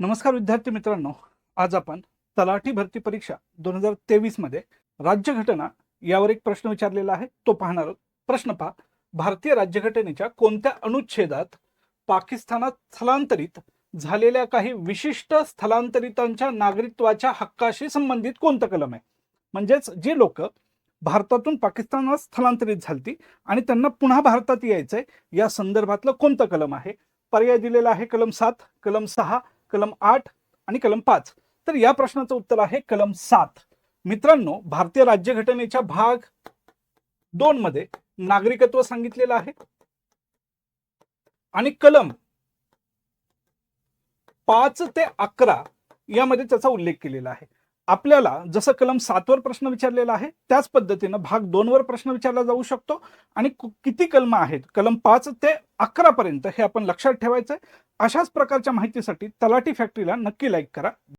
नमस्कार विद्यार्थी मित्रांनो. आज आपण तलाठी भरती परीक्षा दोन हजार तेवीसमध्ये राज्यघटना यावर एक प्रश्न विचारलेला आहे. तो पाहणार आहोत. प्रश्न पहा भारतीय राज्यघटनेच्या कोणत्या अनुच्छेदात पाकिस्तानात स्थलांतरित झालेल्या काही विशिष्ट स्थलांतरितांच्या नागरिकत्वाच्या हक्काशी संबंधित कोणतं कलम आहे? म्हणजेच जे लोक भारतातून पाकिस्तानात स्थलांतरित झालती आणि त्यांना पुन्हा भारतात यायचंय या संदर्भातलं कोणतं कलम आहे? पर्याय दिलेला आहे कलम सात कलम सहा कलम आठ आणि कलम पाच. तर या प्रश्नाचं उत्तर आहे कलम सात. मित्रांनो भारतीय राज्यघटनेच्या भाग दोन मध्ये नागरिकत्व सांगितलेलं आहे. आणि कलम पाच ते अकरा यामध्ये त्याचा उल्लेख केलेला आहे. आपल्याला जसं कलम सातवर प्रश्न विचारलेला आहे त्याच पद्धतीनं भाग दोनवर प्रश्न विचारला जाऊ शकतो. आणि किती कलम आहेत? कलम पाच ते अकरा पर्यंत हे आपण लक्षात ठेवायचं आहे अशाच प्रकारच्या माहितीसाठी तलाठी फॅक्टरीला नक्की लाईक करा.